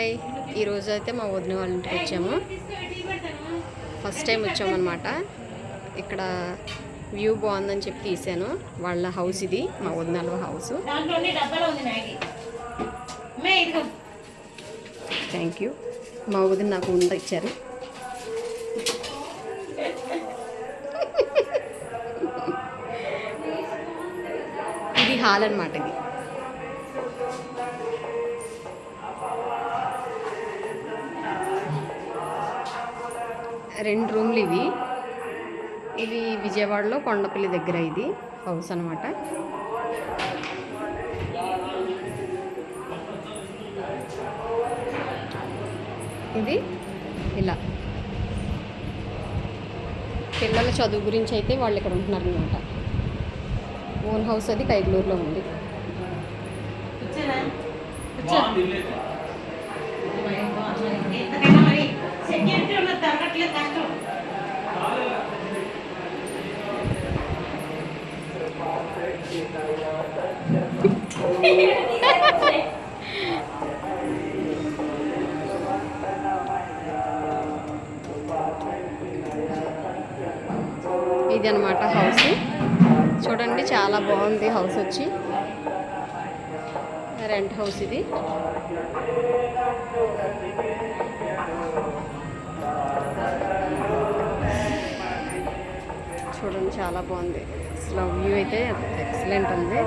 Hi ఈరోజు అయితే మా వదిన వాళ్ళ ఇంటికి వచ్చాము. ఫస్ట్ టైం వచ్చామన్నమాట. ఇక్కడ వ్యూ బాగుందని చెప్పి తీసాను వాళ్ళ హౌస్ ఇది మా వదినాల హౌస్ ఉంది థ్యాంక్ యూ మా వదిన నాకు ఉండ ఇచ్చారు. ఇది హాల్ అన్నమాట ఇది. రెండు రూమ్లు ఇవి. ఇది విజయవాడలో కొండపల్లి దగ్గర ఇది హౌస్ అనమాట ఇది ఇలా. పిల్లల చదువు గురించి అయితే వాళ్ళు ఇక్కడ ఉంటున్నారు అనమాట ఓన్ హౌస్ అది కైగలూరులో ఉంది. ఇది అనమాట హౌస్. చూడండి చాలా బాగుంది హౌస్ వచ్చి. రెంట్ హౌస్ ఇది. చాలా బాగుంది. అసలు వ్యూ అయితే ఎక్సలెంట్ ఉంది.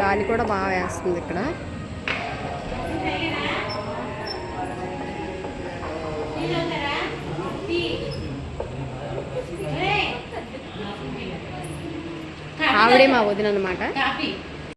గాలి కూడా బాగా వేస్తుంది ఇక్కడ. ఆవిడే మా వదిన అనమాట కాఫీ.